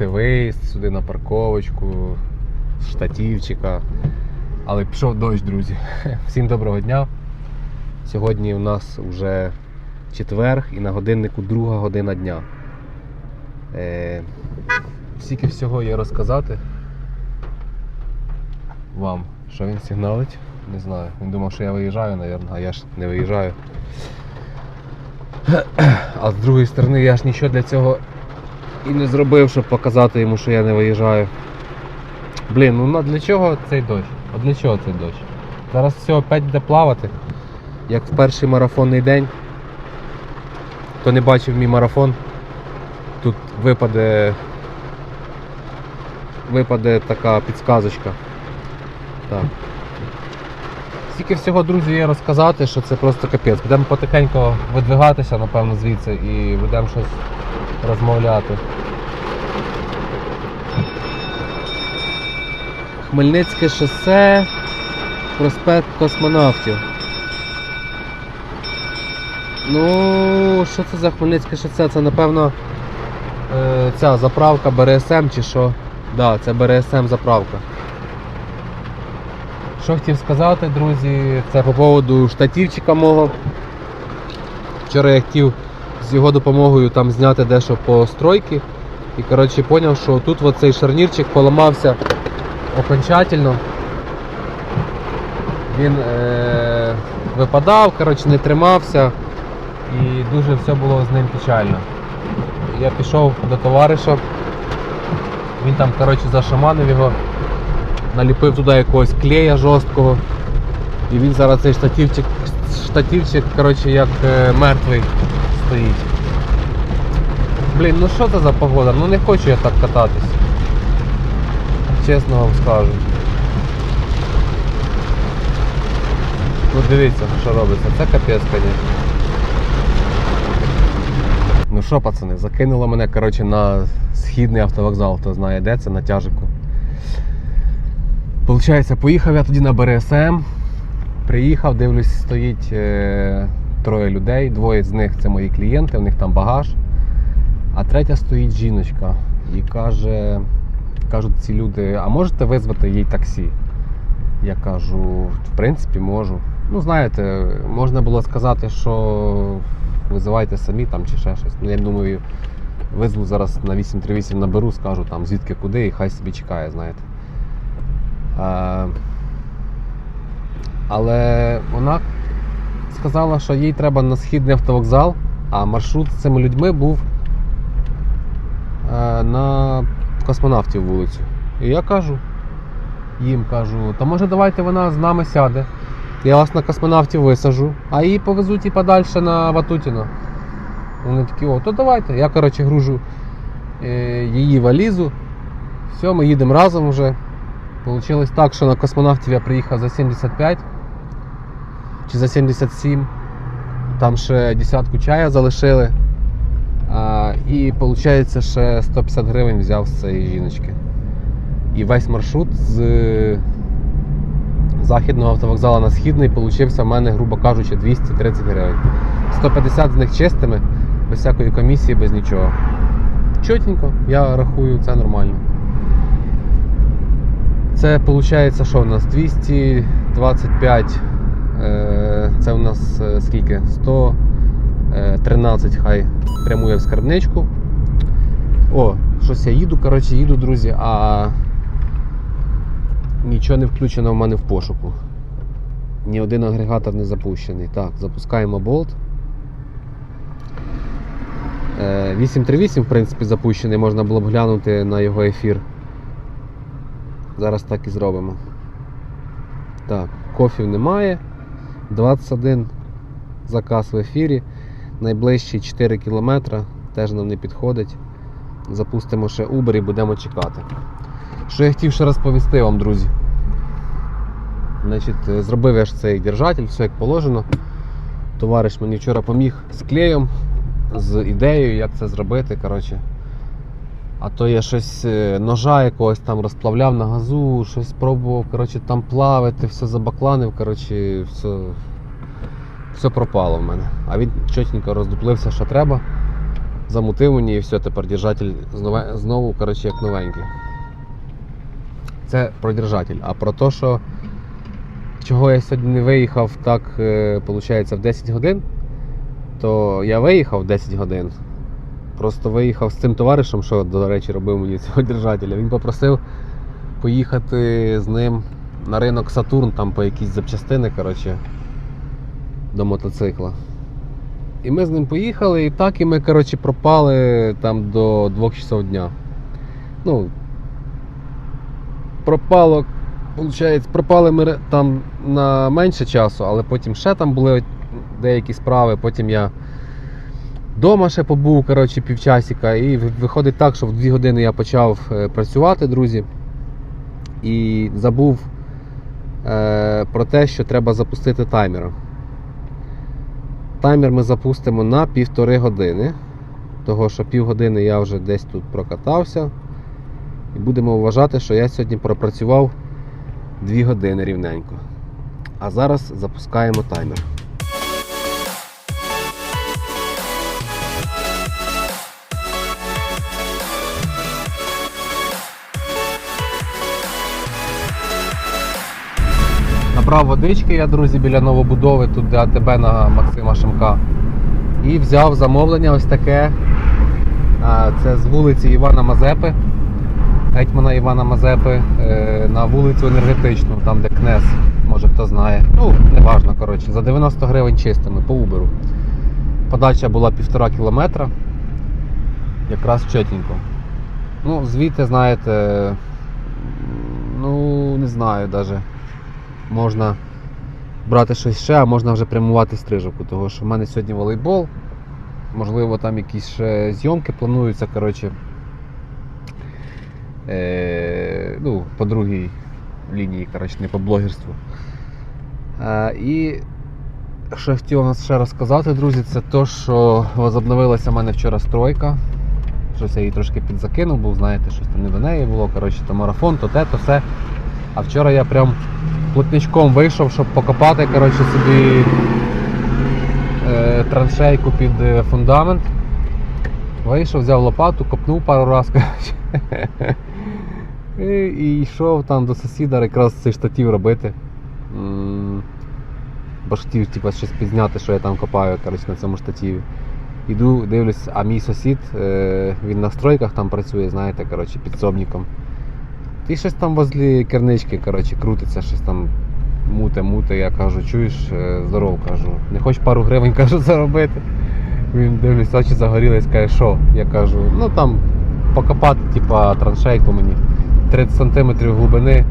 підзняти виїзд сюди на парковочку, з штатівчика. Але пішов дощ, друзі. Всім доброго дня. Сьогодні у нас вже четверг і на годиннику друга година дня. Е, стільки всього є розказати вам, що він сигналить. Не знаю. Він думав, що я виїжджаю, мабуть, а я ж не виїжджаю. А з другої сторони я ж нічого для цього і не зробив, щоб показати йому, що я не виїжджаю. Блін, ну для чого цей дощ? От для чого цей дощ? Зараз все опять йде плавати. Як в перший марафонний день. Хто не бачив мій марафон, тут випаде. Випаде така підсказочка. Так. Стільки всього, друзі, є розказати, що це просто капець. Будемо потихеньку видвигатися, напевно, звідси і будемо щось розмовляти. Хмельницьке шосе, проспект космонавтів. Ну, що це за Хмельницьке шосе? Це напевно е, ця заправка БРСМ чи що? Так, да, це БРСМ заправка. Що хотів сказати, друзі, це по поводу штативчика мого. Вчора я хотів з його допомогою там зняти дещо по стройці. І коротше зрозумів, що тут оцей шарнірчик поламався окончательно. Він е- випадав, коротше, не тримався і дуже все було з ним печально. Я пішов до товариша, він там коротше, зашаманив його наліпив туди якогось клея жорсткого. І він зараз цей штативчик, штативчик коротше, як е, мертвий стоїть. Блін, ну що це за погода? Ну не хочу я так кататись. Чесно вам скажу. Ну дивіться, що робиться. Це капець, звісно. Ну що, пацани, закинуло мене коротше, на східний автовокзал, хто знає де це, на тяжику. Получається, поїхав я тоді на БРСМ. Приїхав, дивлюсь, стоїть е, троє людей, двоє з них це мої клієнти, у них там багаж. А третя стоїть жіночка і каже, кажуть ці люди, а можете визвати їй таксі? Я кажу, в принципі, можу. Ну, знаєте, можна було сказати, що визивайте самі там чи ще щось. Ну, я думаю, визву зараз на 838 наберу, скажу там звідки куди і хай собі чекає, знаєте. Е, Але вона сказала, що їй треба на східний автовокзал, а маршрут з цими людьми був е, на космонавтів вулицю. І я кажу, їм кажу, то може давайте вона з нами сяде. Я вас на космонавтів висажу, а її повезу типа далі на Ватутіно. Вони такі, о, то давайте. Я, коротше, гружу е, її валізу. Все, ми їдемо разом вже. Получилось так, що на космонавтів я приїхав за 75 чи за 77. Там ще десятку чая залишили. А, і виходить, ще 150 гривень взяв з цієї жіночки. І весь маршрут з західного автовокзалу на східний получився в мене, грубо кажучи, 230 гривень. 150 з них чистими, без всякої комісії, без нічого. Чотенько, я рахую, це нормально. Це виходить, що у нас 225. Е, Це у нас е, скільки? 113 хай прямує в скарбничку. О, щось я їду, коротше, їду, друзі, а нічого не включено в мене в пошуку. Ні один агрегатор не запущений. Так, запускаємо болт. Е, 838, в принципі, запущений, можна було б глянути на його ефір. Зараз так і зробимо. Так, кофів немає. 21 заказ в ефірі. Найближчі 4 км теж нам не підходить. Запустимо ще Uber і будемо чекати. Що я хотів ще розповісти вам, друзі. Значить, е, зробив я ж цей держатель, все як положено. Товариш мені вчора поміг з клеєм, з ідеєю, як це зробити. коротше. А то я щось е, ножа якогось там розплавляв на газу, щось пробував коротше, там плавити, все забакланив, коротше, все, все пропало в мене. А він чотенько роздуплився, що треба. Замутив мені і все, тепер держатель знову, знову коротше, як новенький. Це про держатель. А про те, що чого я сьогодні не виїхав так, виходить, в 10 годин, то я виїхав в 10 годин. Просто виїхав з цим товаришем, що, до речі, робив мені цього держателя. Він попросив поїхати з ним на ринок Сатурн, там по якісь запчастини, коротше, до мотоцикла. І ми з ним поїхали, і так і ми, коротше, пропали там до 2 часов дня. Ну, пропало, виходить, пропали ми там на менше часу, але потім ще там були деякі справи, потім я Дома ще побув, коротше, півчасика, і виходить так, що в 2 години я почав е, працювати, друзі, і забув е, про те, що треба запустити таймер. Таймер ми запустимо на півтори години, того що півгодини я вже десь тут прокатався. І будемо вважати, що я сьогодні пропрацював 2 години рівненько. А зараз запускаємо таймер. Набрав водички я, друзі, біля новобудови, тут де АТБ на Максима Шимка. І взяв замовлення ось таке. Це з вулиці Івана Мазепи, гетьмана Івана Мазепи, е, на вулицю Енергетичну, там де Кнес, може хто знає. Ну, неважно, коротше, за 90 гривень чистими по Uber. Подача була півтора кілометра. Якраз чотенько. Ну, звідти, знаєте, ну, не знаю навіть можна брати щось ще, а можна вже прямувати стрижавку, тому що в мене сьогодні волейбол. Можливо, там якісь ще зйомки плануються, коротше. Е, ну, по другій лінії, коротше, не по блогерству. Е, і що я хотів вам ще розказати, друзі, це те, що возобновилася в мене вчора стройка. Щось я її трошки підзакинув, був, знаєте, щось там не до неї було. Коротше, то марафон, то те, то все. А вчора я прям плотничком вийшов, щоб покопати коротше, собі е, траншейку під е, фундамент. Вийшов, взяв лопату, копнув пару коротше. І, і йшов там до сусіда якраз цей штатів робити. Бо хотів типу, щось підзняти, що я там копаю коротше, на цьому штативі. Іду, дивлюсь, а мій сусід, е, він на стройках там працює, знаєте, коротше, підсобником. І щось там возле кернички, коротше, крутиться, щось там муте, муте. Я кажу, чуєш, е, здоров, кажу, не хочеш пару гривень кажу, заробити. Він дивлюсь, очі загорілись, каже, що? Я кажу, ну там покопати, типа, траншейку мені 30 см глибини,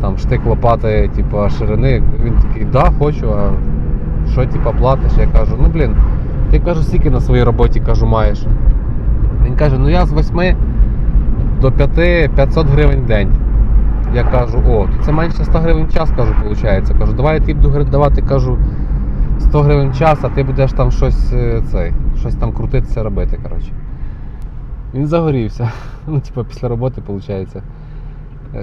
там штик лопати, типа, ширини. Він такий, да, хочу, а що типа платиш? Я кажу, ну блін, ти кажу, скільки на своїй роботі кажу, маєш. Він каже, ну я з 8 до 5 500 гривень в день. Я кажу, о, це менше 100 гривень час, кажу, виходить. Кажу, давай я тобі буду давати, кажу, 100 гривень час, а ти будеш там щось е, цей, щось там крутитися робити. коротше. Він загорівся. Ну, типу, після роботи, виходить,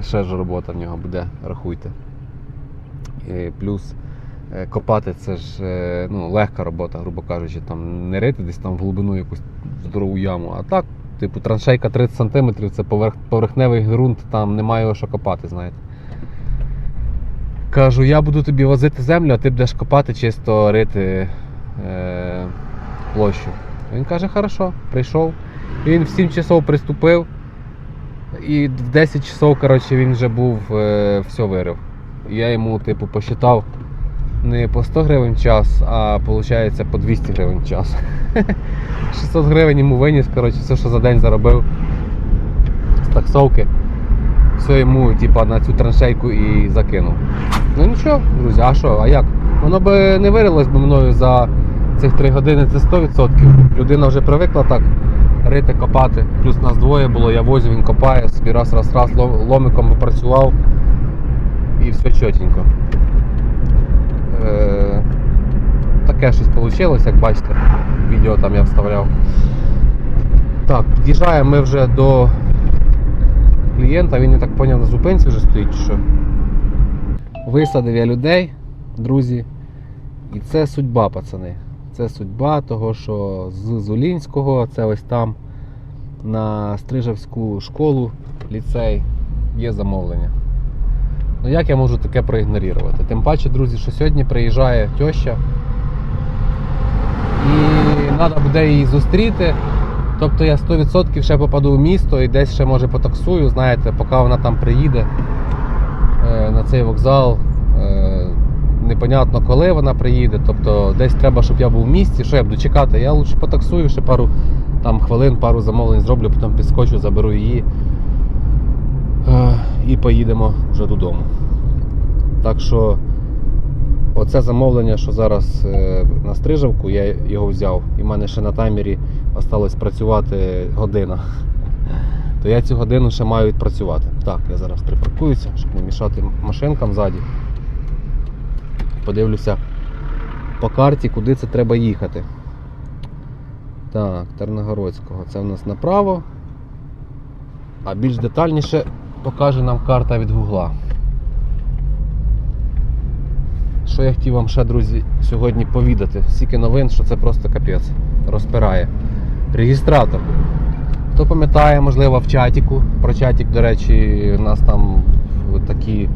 ще ж робота в нього буде, рахуйте. І плюс е, копати це ж е, ну, легка робота, грубо кажучи, там не рити десь там в глибину якусь здорову яму, а так Типу, траншейка 30 см, це поверх, поверхневий ґрунт, там немає його що копати, знаєте. Кажу, я буду тобі возити землю, а ти будеш копати, чисто рити е, площу. Він каже, хорошо, прийшов. Він в 7 часов приступив. І в 10 часов, коротше, він вже був, е, все вирив. Я йому, типу, посчитав не по 100 гривень час, а виходить по 200 гривень час. 600 гривень йому виніс, коротше, все, що за день заробив з таксовки. Все йому типа, на цю траншейку і закинув. Ну нічого, друзі, а що, а як? Воно би не вирилось би мною за цих 3 години, це 100%. Людина вже привикла так рити, копати. Плюс нас двоє було, я возю, він копає, собі раз, раз, раз, ломиком попрацював і все чотенько. Е, таке щось вийшло, як бачите, відео там я вставляв. Так, під'їжджаємо ми вже до клієнта, він я так поняв на зупинці вже стоїть, що. Висадив я людей, друзі. І це судьба, пацани. Це судьба, того що з Зулінського, це ось там на Стрижевську школу, ліцей, є замовлення. Ну як я можу таке проігнорувати? Тим паче, друзі, що сьогодні приїжджає теща і треба буде її зустріти. Тобто я 100% ще попаду в місто і десь ще може потаксую, знаєте, поки вона там приїде е, на цей вокзал. Е, непонятно коли вона приїде. Тобто десь треба, щоб я був в місті. Що я буду чекати? Я лучше потаксую ще пару там, хвилин, пару замовлень зроблю, потім підскочу, заберу її е, і поїдемо вже додому. Так що оце замовлення, що зараз е, на стрижавку, я його взяв, і в мене ще на таймері осталось працювати година. То я цю годину ще маю відпрацювати. Так, я зараз припаркуюся, щоб не мішати машинкам ззаді. Подивлюся по карті, куди це треба їхати. Так, Терногородського. Це в нас направо. А більш детальніше покаже нам карта від Гугла. Що я хотів вам ще, друзі, сьогодні повідати. Стільки новин, що це просто капець. Розпирає. Регістратор. Хто пам'ятає, можливо, в чатіку. Про чатік, до речі, у нас там такі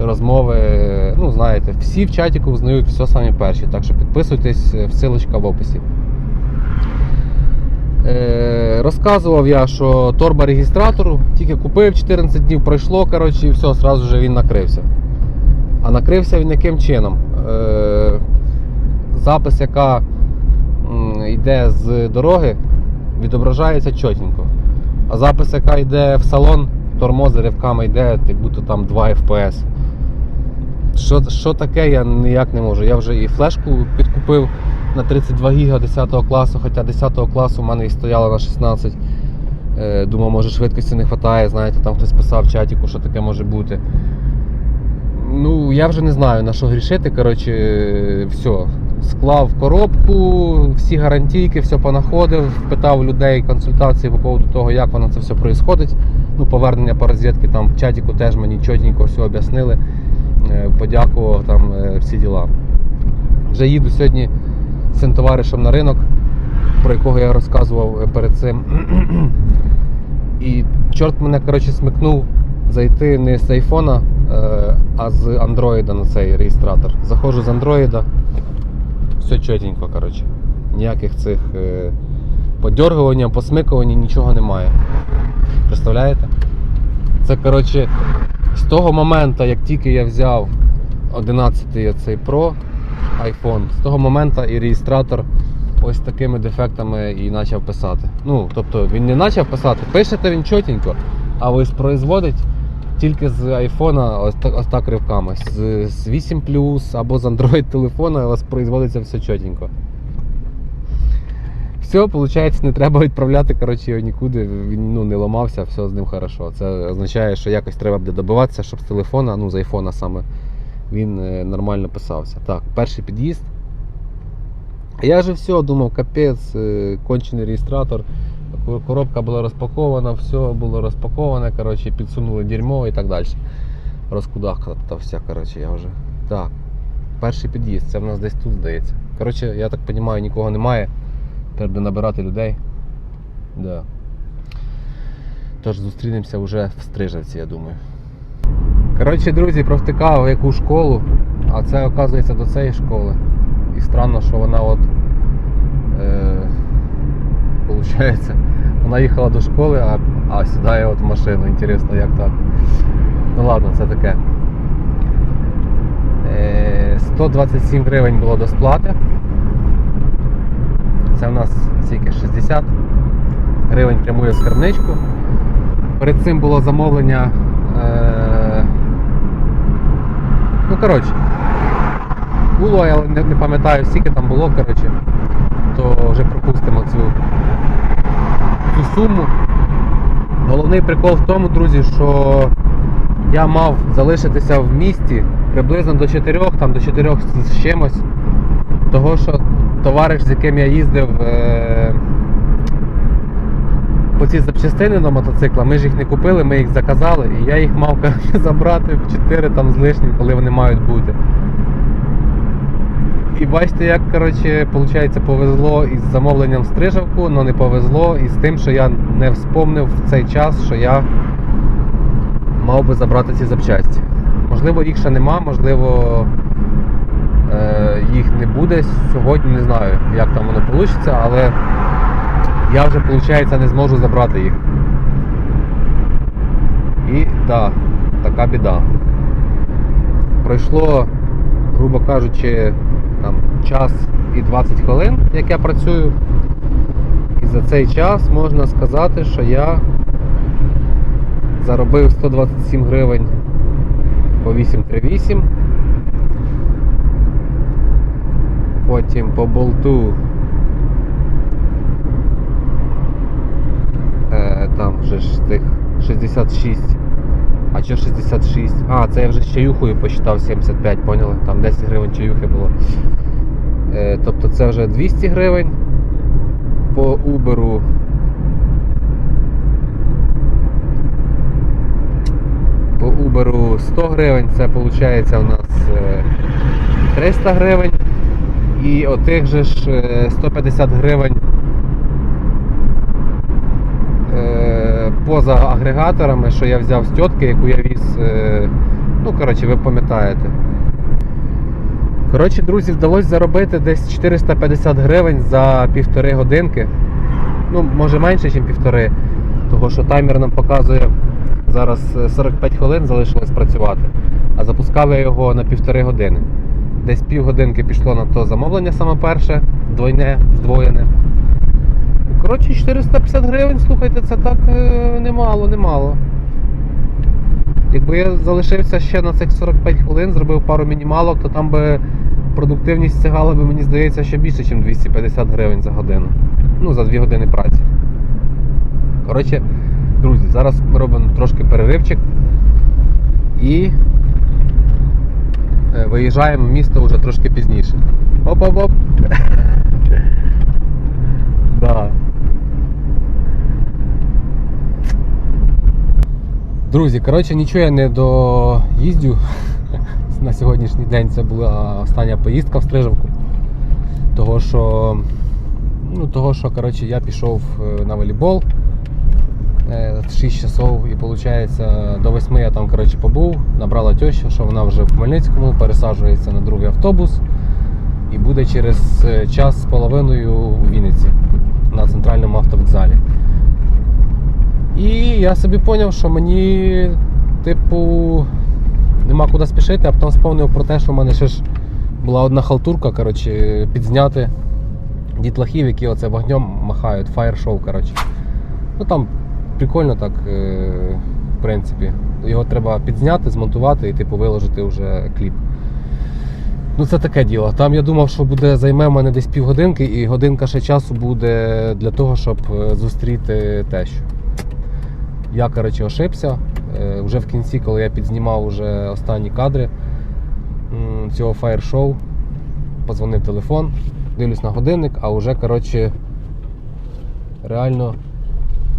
розмови. Ну, знаєте, всі в чатіку взнають все самі перші. Так що підписуйтесь, ссылочка в описі. Е, розказував я, що торба регістратору, тільки купив, 14 днів пройшло, коротше, і все, одразу вже він накрився. А накрився він яким чином? Е, запис, яка йде з дороги, відображається чотенько. А запис, яка йде в салон, тормози ривками йде, як будто там 2 FPS. Що, що таке, я ніяк не можу. Я вже і флешку підкупив на 32 ГБ 10 класу, хоча 10 класу в мене і стояла на 16. Е, Думав, може швидкості не вистачає, знаєте, там хтось писав в чатіку, що таке може бути. Ну, я вже не знаю на що грішити. Коротше, все. Склав коробку, всі гарантійки, все понаходив, питав людей консультації по поводу того, як воно це все відбувається. Ну, повернення по розетки там в чатіку теж мені чотенько все об'яснили. Е, Подякував там е, всі діла. Вже їду сьогодні цим товаришем на ринок, про якого я розказував е, перед цим. І чорт мене коротше, смикнув зайти не з айфона, е, а з андроїда на цей реєстратор. Заходжу з андроїда, все чотенько, коротше. Ніяких цих е, подергувань, посмикувань, нічого немає. Представляєте? Це коротше, з того моменту, як тільки я взяв 11 цей Pro iPhone, з того моменту і реєстратор ось такими дефектами і почав писати. Ну, тобто він не почав писати, пишете він чотенько, а ось производить тільки з айфона ось так, ось так ривками. З, з 8 Plus або з Android телефона у вас производиться все чотенько. Все, виходить, не треба відправляти коротше, його нікуди, він ну, не ламався, все з ним хорошо. Це означає, що якось треба буде добиватися, щоб з телефона, ну з айфона саме, він е, нормально писався. Так, перший під'їзд. Я же все думав, капець, е, кончений реєстратор. Коробка була розпакована, все було розпаковане, коротше, підсунули дерьмо і так далі. Розкудахтався, коротше, я вже. Так. Перший під'їзд, це в нас десь тут здається. Коротше, я так розумію, нікого немає. Треба набирати людей. Да. Тож зустрінемося вже в Стрижавці, я думаю. Коротше, друзі, провтикав яку школу, а це оказується до цієї школи. І странно, що вона от. Е, получається, вона їхала до школи, а, а сідає от в машину. Інтересно, як так. Ну ладно, це таке. Е, 127 гривень було до сплати. Це в нас скільки? 60 гривень прямує скарбничку. Перед цим було замовлення. Е... Ну, коротше, було, я не, не пам'ятаю, скільки там було, коротше, то вже пропустимо цю, цю суму. Головний прикол в тому, друзі, що я мав залишитися в місті приблизно до 4, там до 4 з чимось. Того, що товариш, з яким я їздив е- по ці запчастини на мотоцикла, ми ж їх не купили, ми їх заказали, і я їх мав забрати в 4 там з лишнім, коли вони мають бути. І бачите, як коротше, виходить, повезло із замовленням стрижавку, але не повезло із тим, що я не вспомнив в цей час, що я мав би забрати ці запчасті. Можливо, їх ще нема, можливо, е, їх не буде сьогодні, не знаю, як там воно вийде, але я вже, виходить, не зможу забрати їх. І да, така біда. Пройшло, грубо кажучи, там, час і 20 хвилин, як я працюю. І за цей час можна сказати, що я заробив 127 гривень по 838. Потім по болту е, там вже ж тих 66. А що 66? А, це я вже з чаюхою посчитав 75, поняли? Там 10 гривень чаюхи було. Е, тобто це вже 200 гривень по Uber. По Uber 100 гривень, це виходить у нас е, 300 гривень. І отих же ж е, 150 гривень е, поза агрегаторами, що я взяв з тітки, яку я віз. е, Ну, коротше, ви пам'ятаєте. Коротше, друзі, вдалося заробити десь 450 гривень за півтори годинки. Ну, може менше, ніж півтори. Того що таймер нам показує зараз е, 45 хвилин залишилось працювати. А запускав я його на півтори години. Десь півгодинки пішло на то замовлення саме перше, двойне, здвоєне. Коротше, 450 гривень, слухайте, це так е, немало, немало. Якби я залишився ще на цих 45 хвилин, зробив пару мінімалок, то там би продуктивність сягала би, мені здається, ще більше, ніж 250 гривень за годину. Ну, за 2 години праці. Коротше, друзі, зараз ми робимо трошки переривчик і е, виїжджаємо в місто вже трошки пізніше. Оп-оп-оп! Да. Друзі, коротше, нічого я не доїздю. На сьогоднішній день це була остання поїздка в Стрижавку. Того, що, ну, того, що коротше, я пішов е, на волейбол е, в 6 часов і виходить до 8 я там коротше, побув, набрала теща, що вона вже в Хмельницькому, пересаджується на другий автобус і буде через е, час з половиною у Вінниці на центральному автовокзалі. І я собі зрозумів, що мені, типу, нема куди спішити, а потім сповнив про те, що в мене ще ж була одна халтурка, коротше, підзняти дітлахів, які оце вогнем махають, фаєр-шоу, коротше. Ну там прикольно так, е, в принципі. Його треба підзняти, змонтувати і типу виложити вже кліп. Ну це таке діло. Там я думав, що буде займе в мене десь півгодинки, і годинка ще часу буде для того, щоб е, зустріти тещу. Я, коротше, ошибся. Е, Вже в кінці, коли я підзнімав уже останні кадри цього фаєр-шоу, позвонив телефон, дивлюсь на годинник, а вже, коротше, реально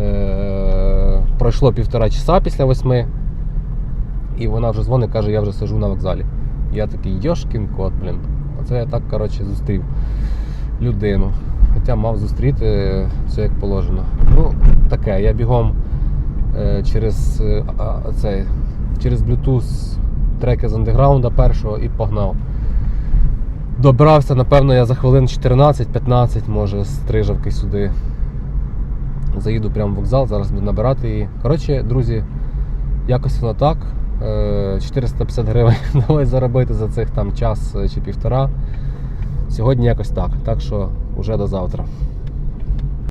е- пройшло півтора часа після восьми, і вона вже дзвонить, каже, я вже сижу на вокзалі. Я такий йошкін кот, блін. Оце я так, коротше, зустрів людину. Хоча мав зустріти все як положено. Ну, таке, я бігом е, через е, цей, через Bluetooth треки з андеграунда першого і погнав. Добрався, напевно, я за хвилин 14-15, може, з Стрижавки сюди. Заїду прямо в вокзал, зараз буду набирати її. Коротше, друзі, якось воно так. Е, 450 гривень вдалося заробити за цих там час е, чи півтора. Сьогодні якось так. Так що вже до завтра.